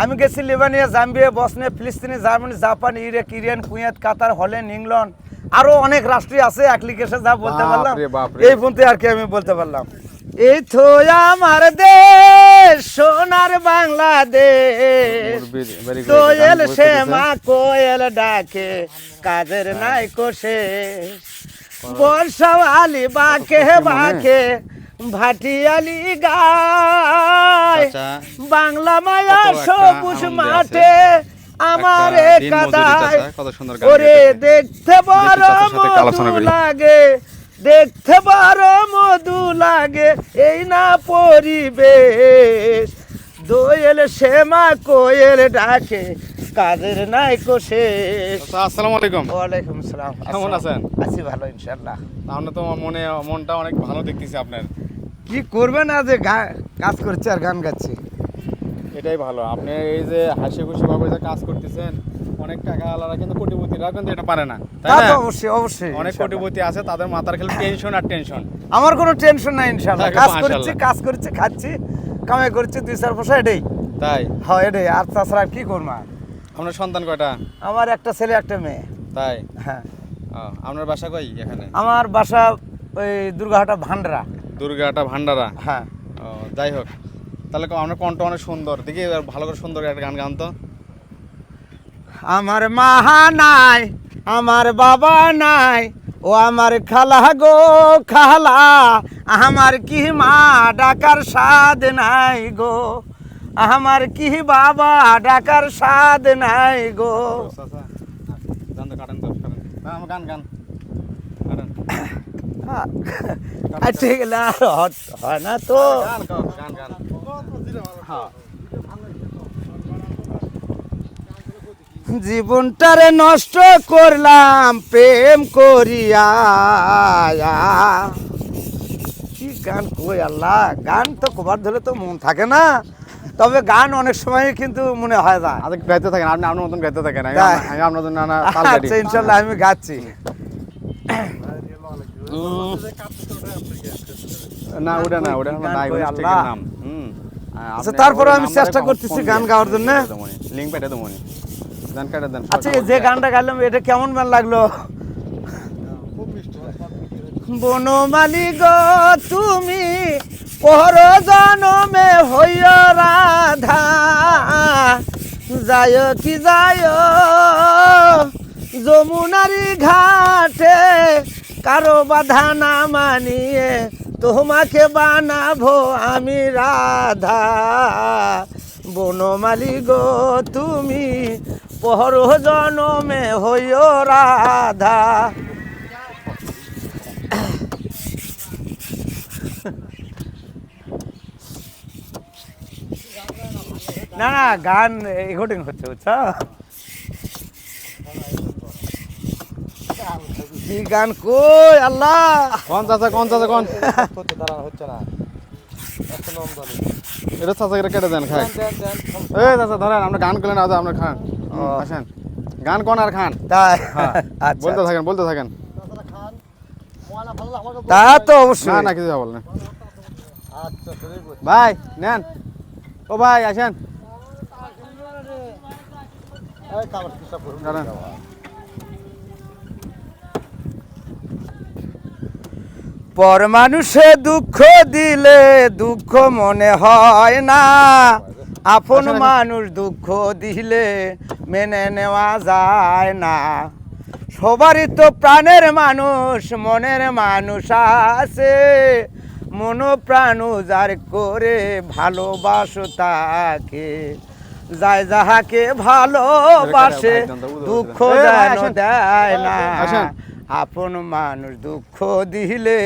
আমি গেছি লেবানিয়া জাম্বিয়া বসনিয়া ফিলিস্তিনি Germany Japan Iraq Iran Kuwait Qatar Holland England আরও অনেক রাষ্ট্রই আছে। অ্যাপ্লিকেশন যা বলতে পারলাম এই পর্যন্ত আর কি আমি বলতে পারলাম। এই তো আমার দেশ সোনার বাংলাদেশ। কোয়েল সে। মা কোয়েল ডাকে কাজের নাই কোষে বর্ষাওয়ালি বাকে বাকে ভাটিয়ালি গায়। বাংলা মায়া সবুজ মাঠে আমার কাদায় ওরে দেখতে বড় মধু লাগে। দেখতে বড় মধু লাগে। এই না পরিবেশ। দোয়েল শ্যামা কোয়েল ডাকে। কাদের নাই চাচা, আসসালামু আলাইকুম। ওয়ালাইকুম আসসালাম কেমন আছেন? আছি ভালো ইনশাল্লাহ। তাহলে তো মনে মনটা অনেক ভালো দেখতেছি আপনার। কি করবেন আজ যে কাজ করছে আর গান গাচ্ছি? এটাই ভালো। আপনি এই যে হাসি খুশি ভাবে যে কাজ করতেছেন অনেক টাকা আলাদা কিন্তু কোটিপতিরা কিন্তু এটা পারে না তাই না? অবশ্যই অবশ্যই অনেক। কোটিপতি আছে তাদের মাথার খেলে টেনশন আর টেনশন আমার কোনো টেনশন নাই ইনশাল্লাহ। থাকে কাজ। করছি কাজ করছি খাচ্ছি কামাই করছি দুই চার পয়সা এটাই। তাই? হ্যাঁ এটাই। আর তাছাড়া কি করব? আপনার সন্তান কয়টা? আমার একটা ছেলে একটা মেয়ে। তাই? হ্যাঁ। আপনার বাসা কই এখানে? আমার বাসা ওই দুর্গাহাটা ভান্ডারা। দুর্গাটা ভান্ডারা? হ্যাঁ। যাই হোক। তাহলে আপনার কণ্ঠ অনেক সুন্দর। দেখি এবার ভালো করে সুন্দর একটা গান গান তো। আমার মাহা নাই আমার বাবা নাই ও আমার খালা গো খালা আমার কি মা ডাকার স্বাদ নাই গো? আমার কি বাবা ডাকার স্বাদ নাই গো? গান কাটেন না, আমার গান গান। আচ্ছা গেলে আর হয় না তো। গান গাও, গান গান হ্যাঁ। জীবনটারে নষ্ট করলাম প্রেম করিয়া। কি গান কই আল্লাহ গান তো কবার ধরে তো মন থাকে না। তবে গান অনেক সময় কিন্তু মনে হয় না আচ্ছা গাইতে থাকেন আপনি আপনার মতন গাইতে থাকেন। আমি আপনার জন্য আচ্ছা ইনশাল্লাহ আমি গাচ্ছি। না ওটা না ওটা গান কই নাম। হুম আচ্ছা, তারপরেও আমি চেষ্টা করতেছি গান গাওয়ার জন্য। লিঙ্ক পেটে দেবো গান কাটে দেন আচ্ছা যে গানটা গাইলাম এটা কেমন গান লাগল? বনমালি গো তুমি পর জনমে হইয় রাধা। যায় কি যায় যমুনারি ঘাটে কারও বাধা না মানিয়ে তোমাকে বানাবো আমি রাধা। বনমালি গো, তুমি পর জনমে হইয় রাধা। না না, গান রেকর্ডিং হচ্ছে, বুঝছ? কি গান কই আল্লাহ! কোন চাচা কোন চাচা কোন? এটা চাচা এটা কেটে দেন খাই। এই চাচা ধরেন আপনি গান করলেন আজ আপনার খান। ও। আসেন। গান কোন আর খান? তাই? হ্যাঁ। আচ্ছা বলতে থাকেন বলতে থাকেন। তা তো না অবশ্যই না। কিছু বলেন ভাই নেন। ও ভাই আসেন। দাঁড়ান। পর মানুষে দুঃখ দিলে দুঃখ মনে হয় না। আপন আসেন, আসেন। মানুষ দুঃখ দিলে মেনে নেওয়া যায় না। সবারই তো প্রাণের মানুষ মনের মানুষ আছে। মন প্রাণ যার করে ভালোবাসো তাকে। যায় যাহাকে ভালোবাসে দুঃখ যেন। দেয় না। আপন মানুষ দুঃখ দিলে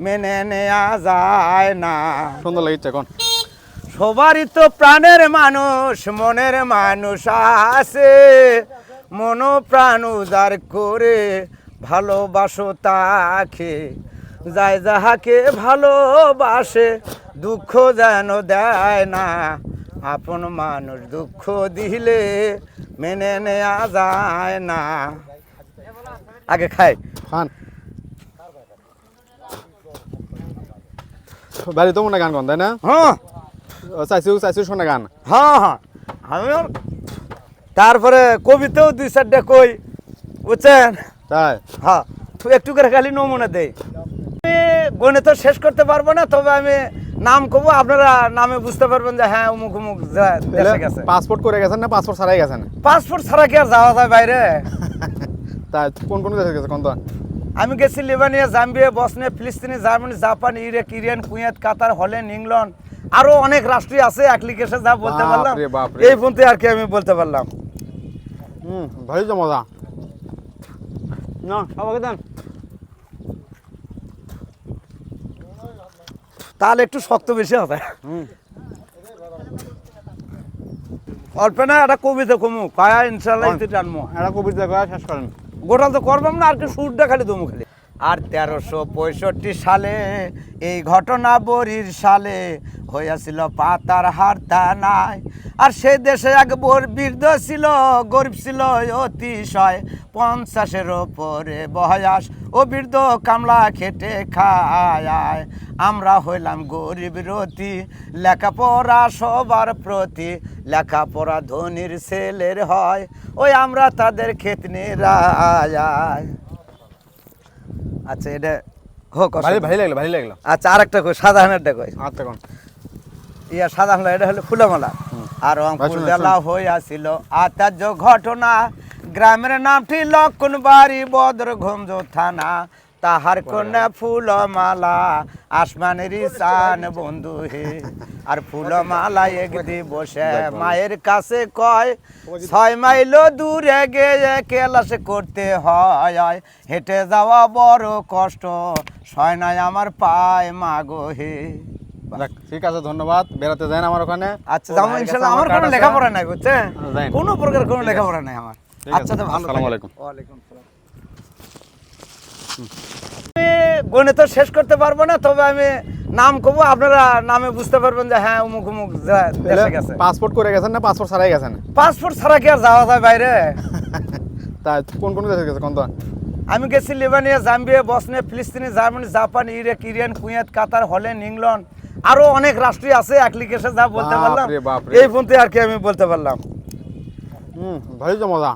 মেনে নেওয়া যায় না। সুন্দর লাগছে এখন। সবারই তো প্রাণের মানুষ মনের মানুষ আছে। মন প্রাণ উদার করে ভালোবাসো তাকে। যায় যাহাকে ভালোবাসে দুঃখ যেন দেয় না। আপন মানুষ দুঃখ দিলে মেনে নেয়া যায় না। আগে খাই। খান। বাড়ি তো মনে গান তাই না? হ্যাঁ। চাইছু চাইছু শোনে গান? হ্যাঁ হ্যাঁ। আমি তারপরে কবিতেও দুই চারটা কই বুঝছেন? তাই? হ্যাঁ একটু করে খালি নমুনা দেই। আমি গণিত শেষ করতে পারব না তবে আমি নাম কব আপনারা নামে বুঝতে পারবেন যে হ্যাঁ অমুক অমুক দেশে গেছে। পাসপোর্ট করে গেছেন না? পাসপোর্ট ছাড়াই গেছেন? পাসপোর্ট ছাড়া কি আর যাওয়া যায় বাইরে? তাই কোন কোন দেশে গেছে কোন আমি গেছি লিবানিয়া জাম্বিয়া বসনিয়া ফিলিস্তিনি Germany Japan Iraq Iran Kuwait Qatar Holland England আরও অনেক রাষ্ট্রই আছে অ্যাপ্লিকেশন যা বলতে পারলাম। এই পর্যন্ত আর কি আমি বলতে পারলাম। হুম ভালোই তো মজা। না সবাইকে দেন। তাহলে একটু শক্ত বেশি হবে। অল্প না একটা কবিতা কমু পায়া ইনশাল্লাহ ইতি টানমো একটা কবিতা কয়া শেষ করেন। গোটাল তো করবাম না, আর কি সুরটা খালি দমু খালি। আর তেরোশো পঁয়ষট্টি সালে এই ঘটনা বরির সালে হইয়াছিল পাতার হারতা নাই। আর সে দেশে এক বর বীর্দ ছিল গরিব ছিল অতিশয়। পঞ্চাশের ওপরে বয়স ও বৃদ্ধ কামলা খেটে খায়। আমরা হইলাম গরিব রতি লেখাপড়া সবার প্রতি। লেখাপড়া ধনির ছেলের হয় ওই আমরা তাদের ক্ষেত নিরায়। আচ্ছা এটা হোক ভালো লাগল ভালো লাগল। আচ্ছা আরেকটা কই সাধারণ একটা কই? আচ্ছা কোন? ইয়া সাধারণ এটা হলো ফুলমালা আর রংপুর জেলা হইয়াছিল আচার্য ঘটনা গ্রামের নামটি লক্ষণ বাড়ি বদর ঘুমজো থানা। তাহার কন্যা ফুলমালা আসমানের চান বন্ধু হে। আর ফুলমালা একদি বসে মায়ের কাছে কয় ছয় মাইল দূরে গিয়ে কেলাসে করতে হয় হেঁটে যাওয়া বড় কষ্ট সয় নাই আমার পায় মাগো হে। ঠিক আছে ধন্যবাদ বেড়াতে যান আমার ওখানে আচ্ছা কাছে ইনশাল্লাহ আমার কোনো। লেখাপড়া নাই বুঝছেন। কোনো প্রকার কোনো লেখাপড়া নাই আমার আচ্ছা তো ভালো আসসালামু থাকেন। আলাইকুম। আসসালাম। আমি গণিত শেষ করতে পারব না তবে আমি নাম কব আপনারা নামে বুঝতে পারবেন যে হ্যাঁ অমুক অমুক দেশে গেছে পাসপোর্ট করে গেছেন না পাসপোর্ট ছাড়াই গেছেন পাসপোর্ট ছাড়া কি আর যাওয়া যায় বাইরে তাই কোন কোন দেশে গেছে কোন তো আমি গেছি লিবানিয়া জাম্বিয়া বসনিয়া ফিলিস্তিনি Germany Japan Iraq Iran Kuwait Qatar Holland England আরও অনেক রাষ্ট্রই আছে অ্যাপ্লিকেশন যা বলতে পারলাম। এই পর্যন্ত আর কি আমি বলতে পারলাম। হুম ভালোই তো মজা।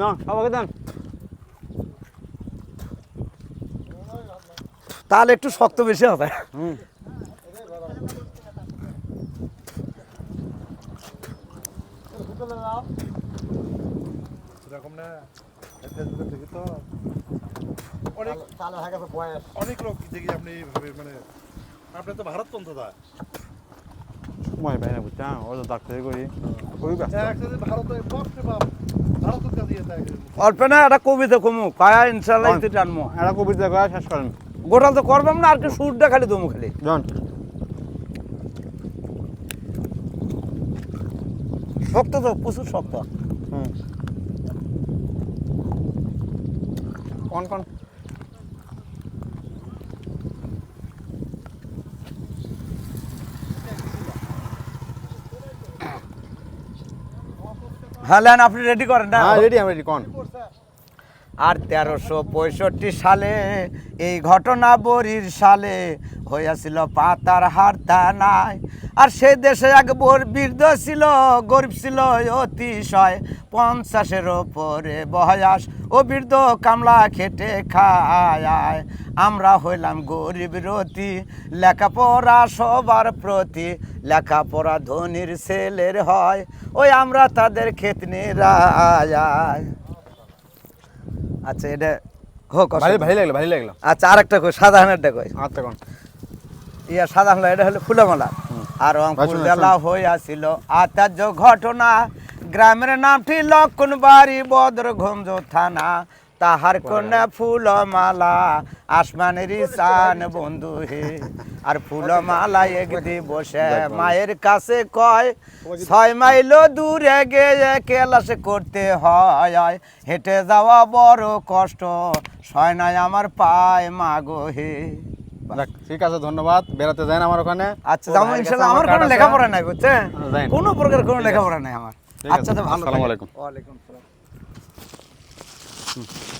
না সবাইকে দেন। তাহলে একটু শক্ত বেশি হবে। হুম। এরকম না দেখি তো। অনেক অনেক লোক দেখি আপনি মানে আপনি তো ভারতপন্থ দা। সময় পাই না বুঝছেন ও তো ডাক্তারি করি। ভারত হয় অল্প না একটা কবিতা কমু। পায়া ইনশাল্লাহ টানমো। একটা কবিতা কয়া শেষ করেন। গোটাল তো করবাম না আর কি সুরটা খালি দমু খালি। জন। শক্ত তো প্রচুর শক্ত। হুম। কোন কোন? হ্যাঁ লেন আপনি রেডি করেন না হ্যাঁ রেডি আমি রেডি কোন? আর তেরোশো পঁয়ষট্টি সালে এই ঘটনা বরির সালে হইয়াছিল পাতার হারতা নাই আর সে দেশে এক বর বীর্দ ছিল গরিব ছিল অতিশয় পঞ্চাশের ওপরে বয়স। ও বৃদ্ধ কামলা খেটে খায় আমরা হইলাম গরিব রতি লেখাপড়া সবার প্রতি। লেখাপড়া ধনির ছেলের হয় ওই আমরা তাদের নিরায়। আচ্ছা এটা হোক ভালো লাগল ভালো লাগল। আচ্ছা আরেকটা কই সাধারণ একটা কই? আচ্ছা কোন? ইয়া সাধারণ এটা হলো ফুলমালা। আর জেলা হইয়াছিল। আচার্য ঘটনা গ্রামের নামটি লক্ষণ বাড়ি বদর ঘুমজো থানা। তাহার কন্যা ফুলমালা আসমানের চান বন্ধু হে। আর ফুলমালা একদি বসে মায়ের কাছে কয় ছয় মাইল দূরে গিয়ে কেলাসে করতে হয় হেঁটে যাওয়া বড় কষ্ট সয় নাই আমার পায় মাগো হে। ঠিক আছে ধন্যবাদ। বেড়াতে যান আমার ওখানে। আচ্ছা ইনশাল্লাহ। আমার কোনো লেখাপড়া নাই বুঝছেন? কোনো প্রকার কোনো লেখাপড়া নাই আমার। আচ্ছা তো ভালো আসসালামু। আলাইকুম। ওয়ালাইকুম আসসালাম